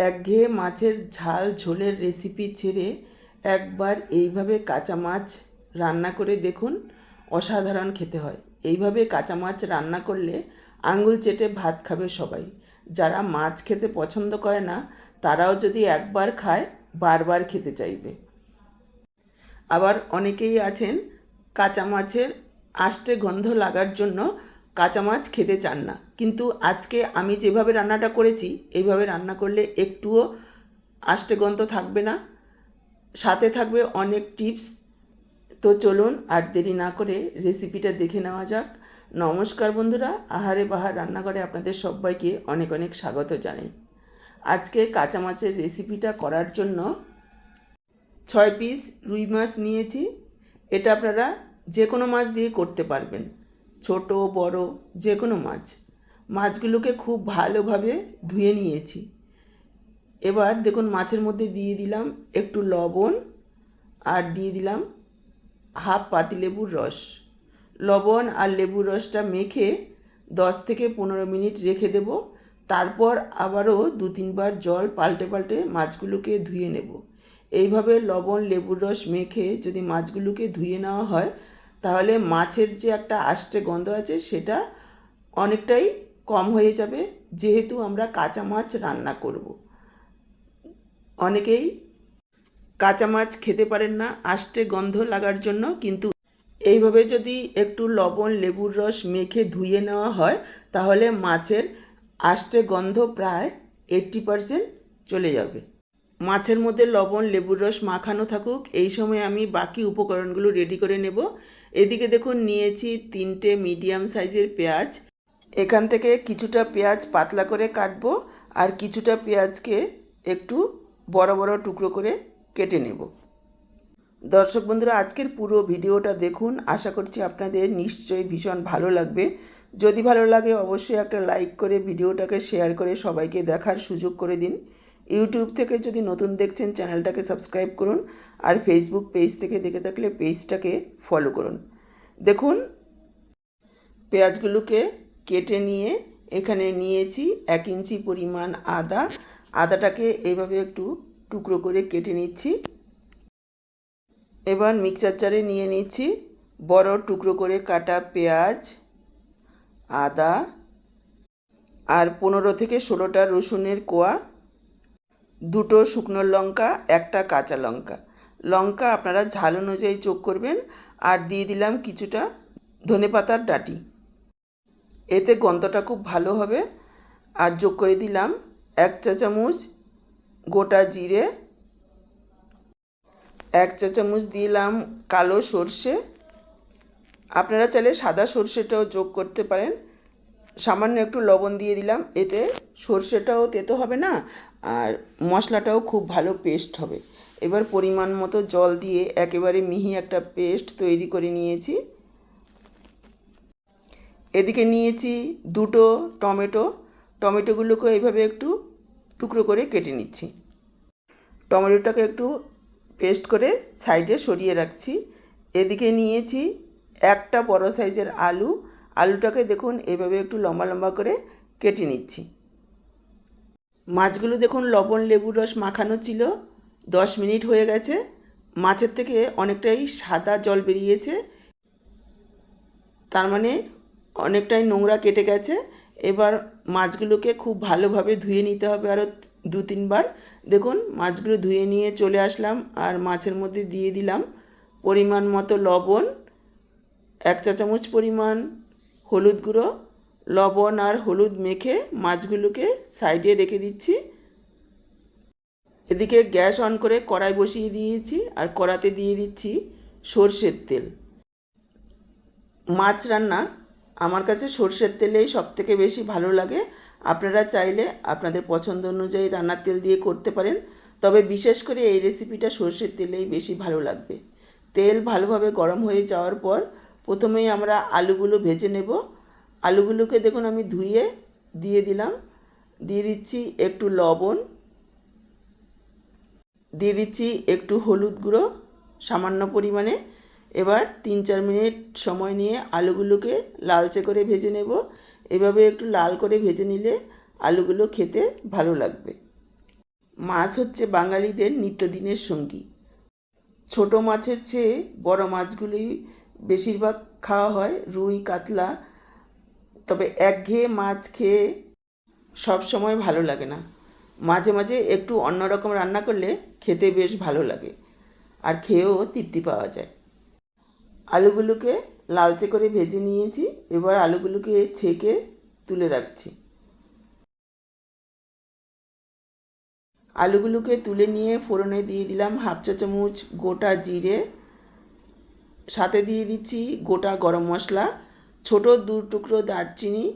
একঘেয়ে মাছের ঝাল ঝোলের রেসিপি ছেড়ে একবার এইভাবে কাঁচা মাছ রান্না করে দেখুন, অসাধারণ খেতে হয়। এইভাবে কাঁচা মাছ রান্না করলে আঙুল চেটে ভাত খাবে সবাই। যারা মাছ খেতে পছন্দ করে না, তারাও যদি একবার খায়, বারবার খেতে চাইবে। আবার অনেকেই আছেন কাঁচা মাছের আষ্টে গন্ধ লাগার জন্য কাঁচা মাছ খেতে চান না। কিন্তু আজকে আমি যেভাবে রান্নাটা করেছি, এইভাবে রান্না করলে একটুও আষ্টে গন্ধ থাকবে না। সাথে থাকবে অনেক টিপস। তো চলুন আর দেরি না করে রেসিপিটা দেখে নেওয়া যাক। নমস্কার বন্ধুরা, আহারে বাহার রান্নাঘরে আপনাদের সবাইকে অনেক অনেক স্বাগত জানাই। আজকে কাঁচা মাছের রেসিপিটা করার জন্য ছয় পিস রুই মাছ নিয়েছি। এটা আপনারা যে কোনো মাছ দিয়ে করতে পারবেন। ছোট, বড় যে কোনো মাছ। মাছগুলোকে খুব ভালোভাবে ধুয়ে নিয়েছি। এবার দেখুন, মাছের মধ্যে দিয়ে দিলাম একটু লবণ আর দিয়ে দিলাম হাফ পাতিলেবুর রস। লবণ আর লেবুর রসটা মেখে দশ থেকে পনেরো মিনিট রেখে দেব। তারপর আবারও দু তিনবার জল পাল্টে পাল্টে মাছগুলোকে ধুয়ে নেব। এইভাবে লবণ, লেবুর রস মেখে যদি মাছগুলোকে ধুয়ে নেওয়া হয় তাহলে মাছের যে একটা আষ্টে গন্ধ আছে, সেটা অনেকটাই কম হয়ে যাবে, যেহেতু আমরা কাঁচা মাছ রান্না করব। অনেকেই কাঁচা মাছ খেতে পারেন না, আষ্টে গন্ধ লাগার জন্য, কিন্তু এইভাবে যদি একটু লবণ, লেবুর রস মেখে ধুয়ে নেওয়া হয়, তাহলে মাছের আষ্টে গন্ধ প্রায় এইট্টি পারসেন্ট চলে যাবে। মাছের মধ্যে লবণ, লেবুর রস মাখানো থাকুক, এই সময় আমি বাকি উপকরণগুলো রেডি করে নেব। এদিকে দেখুন, নিয়েছি তিনটে মিডিয়াম সাইজের পেঁয়াজ। এখান থেকে কিছুটা পেঁয়াজ পাতলা করে কাটবো আর কিছুটা পেঁয়াজকে একটু বড় বড় টুকরো করে কেটে নেব। দর্শক বন্ধুরা, আজকের পুরো ভিডিওটা দেখুন। আশা করছি আপনাদের নিশ্চয়ই ভীষণ ভালো লাগবে। যদি ভালো লাগে, অবশ্যই একটা লাইক করে ভিডিওটাকে শেয়ার করে সবাইকে দেখার সুযোগ করে দিন। ইউটিউব থেকে যদি নতুন দেখছেন, চ্যানেলটাকে সাবস্ক্রাইব করুন আর ফেসবুক পেজ থেকে দেখে থাকলে পেজটাকে ফলো করুন। দেখুন, পেঁয়াজগুলোকে কেটে নিয়ে এখানে নিয়েছি এক ইঞ্চি পরিমাণ আদা। আদাটাকে এইভাবে একটু টুকরো করে কেটে নিচ্ছি। এবার মিক্সার জারে নিয়ে নিচ্ছি। বড় টুকরো করে কাটা পেঁয়াজ, আদা আর পনেরো থেকে ষোলোটা রসুনের কোয়া। দুটো শুকনো লঙ্কা, একটা কাঁচা লঙ্কা। লঙ্কা আপনারা ঝাল অনুযায়ী যোগ করবেন আর দিয়ে দিলাম কিছুটা ধনেপাতার ডাঁটি। এতে গন্ধটা খুব ভালো হবে। আর যোগ করে দিলাম এক চা চামচ গোটা জিরে, এক চা চামচ দিলাম কালো সর্ষে। আপনারা চাইলে সাদা সর্ষেটাও যোগ করতে পারেন। সামান্য একটু লবণ দিয়ে দিলাম, এতে সর্ষেটাও তেতো হবে না, আর মশলাটাও খুব ভালো পেস্ট হবে। এবার পরিমাণ মতো জল দিয়ে একেবারে মিহি একটা পেস্ট তৈরি করে নিয়েছি। এদিকে নিয়েছি দুটো টমেটো, টমেটোগুলোকে এইভাবে একটু টুকরো করে কেটে নিচ্ছি। টমেটোটাকে একটু পেস্ট করে সাইডে সরিয়ে রাখছি। এদিকে নিয়েছি একটা বড় সাইজের আলু আলুটাকে দেখুন, এভাবে একটু লম্বা লম্বা করে কেটে নিচ্ছি। মাছগুলো দেখুন, লবণ, লেবুর রস মাখানো ছিল। দশ মিনিট হয়ে গেছে। মাছের থেকে অনেকটাই সাদা জল বেরিয়েছে। তার মানে অনেকটাই নোংরা কেটে গেছে। এবার মাছগুলোকে খুব ভালোভাবে ধুয়ে নিতে হবে আরও দু তিনবার। দেখুন, মাছগুলো ধুয়ে নিয়ে চলে আসলাম আর মাছের মধ্যে দিয়ে দিলাম পরিমাণ মতো লবণ, এক চা চামচ পরিমাণ হলুদ গুঁড়ো, লবণ আর হলুদ মেখে মাছগুলোকে সাইডে রেখে দিচ্ছি। এদিকে গ্যাস অন করে কড়াই বসিয়ে দিয়েছি আর কড়াতে দিয়ে দিচ্ছি সর্ষের তেল। মাছ রান্না আমার কাছে সর্ষের তেলেই সব থেকে বেশি ভালো লাগে। আপনারা চাইলে আপনাদের পছন্দ অনুযায়ী রান্নার তেল দিয়ে করতে পারেন, তবে বিশেষ করে এই রেসিপিটা সর্ষের তেলেই বেশি ভালো লাগবে। তেল ভালোভাবে গরম হয়ে যাওয়ার পর প্রথমেই আমরা আলুগুলো ভেজে নেব। আলুগুলোকে দেখুন আমি ধুয়ে দিয়ে দিলাম। দিয়ে দিচ্ছি একটু লবণ। দিয়ে দিচ্ছি একটু হলুদ গুঁড়ো সামান্য পরিমাণে। এবার তিন চার মিনিট সময় নিয়ে আলুগুলোকে লালচে করে ভেজে নেব। এভাবে একটু লাল করে ভেজে নিলে আলুগুলো খেতে ভালো লাগবে। মাছ হচ্ছে বাঙালিদের নিত্যদিনের সঙ্গী। ছোট মাছের চেয়ে বড় মাছগুলি বেশিরভাগ খাওয়া হয় রুই, কাতলা, তবে একঘেয়ে মাছ খেয়ে সব সময় ভালো লাগে না। মাঝে মাঝে একটু অন্যরকম রান্না করলে খেতে বেশ ভালো লাগে আর খেয়েও তৃপ্তি পাওয়া যায়। আলুগুলোকে লালচে করে ভেজে নিয়েছি, এবার আলুগুলোকে ছেঁকে তুলে রাখছি। আলুগুলোকে তুলে নিয়ে ফোড়নে দিয়ে দিলাম হাফ চা চামচ গোটা জিরে সাথে দিয়ে দিচ্ছি গোটা গরম মশলা, ছোট দু টুকরো দারচিনি,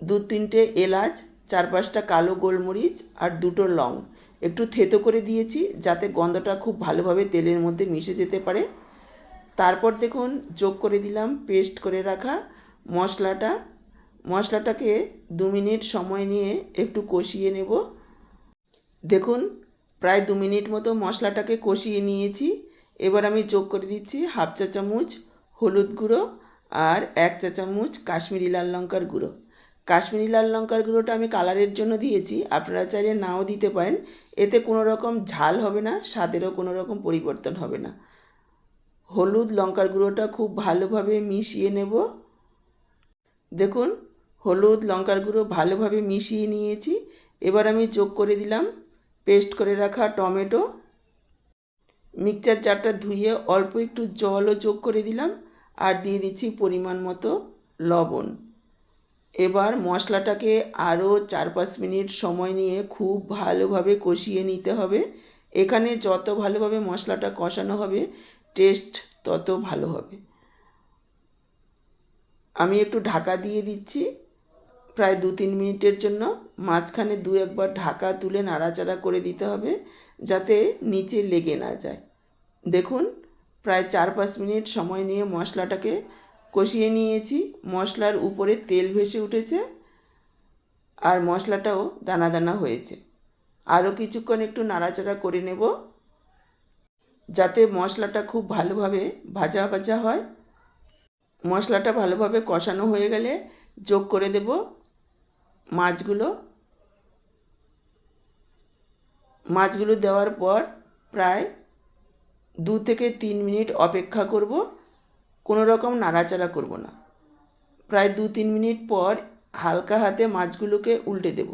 দু তিনটে এলাচ, চার পাঁচটা কালো গোলমরিচ আর দুটো লং। একটু থেতো করে দিয়েছি যাতে গন্ধটা খুব ভালোভাবে তেলের মধ্যে মিশে যেতে পারে। তারপর দেখুন যোগ করে দিলাম পেস্ট করে রাখা মশলাটা। মশলাটাকে দু মিনিট সময় নিয়ে একটু কষিয়ে নেব। দেখুন প্রায় দু মিনিট মতো মশলাটাকে কষিয়ে নিয়েছি। এবার আমি যোগ করে দিচ্ছি হাফ চা চামচ হলুদ গুঁড়ো আর এক চা চামচ কাশ্মীরি লাল লঙ্কার গুঁড়ো। কাশ্মীরি লাল লঙ্কার গুঁড়োটা আমি কালারের জন্য দিয়েছি, আপনারা চাইলে নাও দিতে পারেন। এতে কোনো রকম ঝাল হবে না, স্বাদেরও কোনো রকম পরিবর্তন হবে না। হলুদ লঙ্কার গুঁড়োটা খুব ভালোভাবে মিশিয়ে নেব। দেখুন, হলুদ লঙ্কার গুঁড়ো ভালোভাবে মিশিয়ে নিয়েছি। এবার আমি যোগ করে দিলাম, পেস্ট করে রাখা টমেটো। মিক্সচার জারটা ধুয়ে অল্প একটু জলও যোগ করে দিলাম আর দিয়ে দিচ্ছি পরিমাণ মতো লবণ। এবার মশলাটাকে আরও চার পাঁচ মিনিট সময় নিয়ে খুব ভালোভাবে কষিয়ে নিতে হবে। এখানে যত ভালোভাবে মশলাটা কষানো হবে, টেস্ট তত ভালো হবে। আমি একটু ঢাকা দিয়ে দিচ্ছি প্রায় দু তিন মিনিটের জন্য। মাঝখানে দু একবার ঢাকা তুলে নাড়াচাড়া করে দিতে হবে। যাতে নিচে লেগে না যায়। দেখুন, প্রায় চার পাঁচ মিনিট সময় নিয়ে মশলাটাকে কষিয়ে নিয়েছি। মশলার উপরে তেল ভেসে উঠেছে আর মশলাটাও দানা দানা হয়েছে। আরও কিছুক্ষণ একটু নাড়াচাড়া করে নেব যাতে মশলাটা খুব ভালোভাবে ভাজা ভাজা হয়। মশলাটা ভালোভাবে কষানো হয়ে গেলে যোগ করে দেব মাছগুলো। মাছগুলো দেওয়ার পর প্রায় দু থেকে তিন মিনিট অপেক্ষা করব। কোনো রকম নাড়াচাড়া করব না। প্রায় দু তিন মিনিট পর হালকা হাতে মাছগুলোকে উল্টে দেব।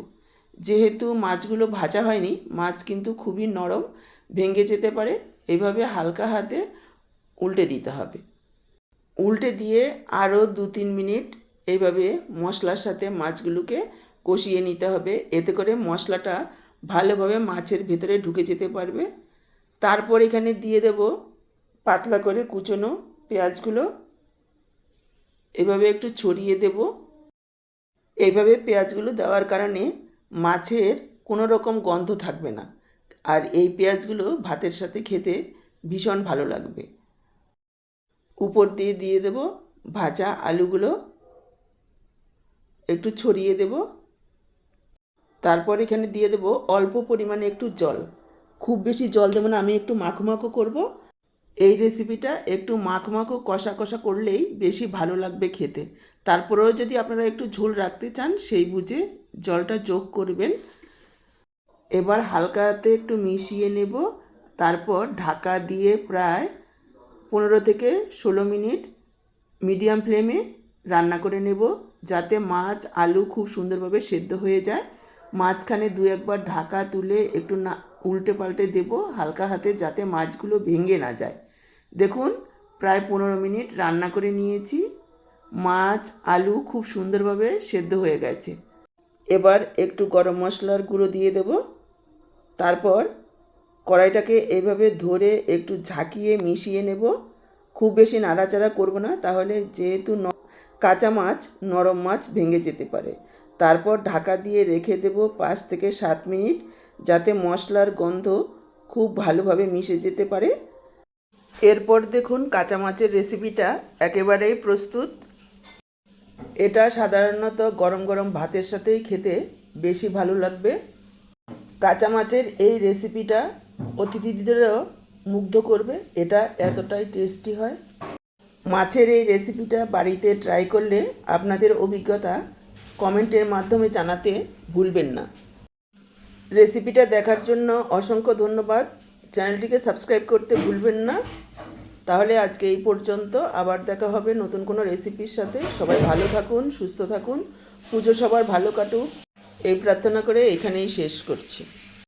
যেহেতু মাছগুলো ভাজা হয়নি, মাছ কিন্তু খুবই নরম, ভেঙে যেতে পারে। এইভাবে হালকা হাতে উল্টে দিতে হবে। উল্টে দিয়ে আরও দু তিন মিনিট এইভাবে মশলার সাথে মাছগুলোকে কষিয়ে নিতে হবে। এতে করে মশলাটা ভালোভাবে মাছের ভেতরে ঢুকে যেতে পারবে। তারপর এখানে দিয়ে দেব পাতলা করে কুচনো পেঁয়াজগুলো। এভাবে একটু ছড়িয়ে দেব। এইভাবে পেঁয়াজগুলো দেওয়ার কারণে মাছের কোনো রকম গন্ধ থাকবে না। আর এই পেঁয়াজগুলো ভাতের সাথে খেতে ভীষণ ভালো লাগবে। উপর দিয়ে দিয়ে দেব ভাজা আলুগুলো। একটু ছড়িয়ে দেব। তারপর এখানে দিয়ে দেব অল্প পরিমাণে একটু জল। খুব বেশি জল দেবো না, আমি একটু মাখো মাখো করব। এই রেসিপিটা একটু মাখমাখো কষা কষা করলেই বেশি ভালো লাগবে খেতে। তারপরেও যদি আপনারা একটু ঝোল রাখতে চান, সেই বুঝে জলটা যোগ করবেন। এবার হালকা হাতে একটু মিশিয়ে নেব। তারপর ঢাকা দিয়ে প্রায় পনেরো থেকে ষোলো মিনিট মিডিয়াম ফ্লেমে রান্না করে নেব, যাতে মাছ, আলু খুব সুন্দরভাবে সেদ্ধ হয়ে যায়। মাঝখানে দু একবার ঢাকা তুলে একটু না, উল্টে পাল্টে দেবো হালকা হাতে যাতে মাছগুলো ভেঙে না যায়। দেখুন, প্রায় পনেরো মিনিট রান্না করে নিয়েছি। মাছ, আলু খুব সুন্দরভাবে সেদ্ধ হয়ে গেছে। এবার একটু গরম মশলার গুঁড়ো দিয়ে দেব। তারপর কড়াইটাকে এভাবে ধরে একটু ঝাঁকিয়ে মিশিয়ে নেব। খুব বেশি নাড়াচাড়া করব না, তাহলে যেহেতু কাঁচা মাছ, নরম মাছ ভেঙে যেতে পারে। তারপর ঢাকা দিয়ে রেখে দেব পাঁচ থেকে সাত মিনিট যাতে মশলার গন্ধ খুব ভালোভাবে মিশে যেতে পারে। এরপর দেখুন কাঁচা মাছের রেসিপিটা একেবারেই প্রস্তুত। এটা সাধারণত গরম গরম ভাতের সাথেই খেতে বেশি ভালো লাগবে। কাঁচা মাছের এই রেসিপিটা অতিথিদেরও মুগ্ধ করবে, এটা এতটাই টেস্টি হয়। মাছের এই রেসিপিটা বাড়িতে ট্রাই করলে আপনাদের অভিজ্ঞতা কমেন্টের মাধ্যমে জানাতে ভুলবেন না। রেসিপিটা দেখার জন্য অসংখ্য ধন্যবাদ। চ্যানেলটিকে সাবস্ক্রাইব করতে ভুলবেন না। তাহলে আজকে এই পর্যন্ত। আবার দেখা হবে নতুন কোনো রেসিপির সাথে। সবাই ভালো থাকুন, সুস্থ থাকুন। পুজো সবার ভালো কাটুক। এই প্রার্থনা করে এখানেই শেষ করছি।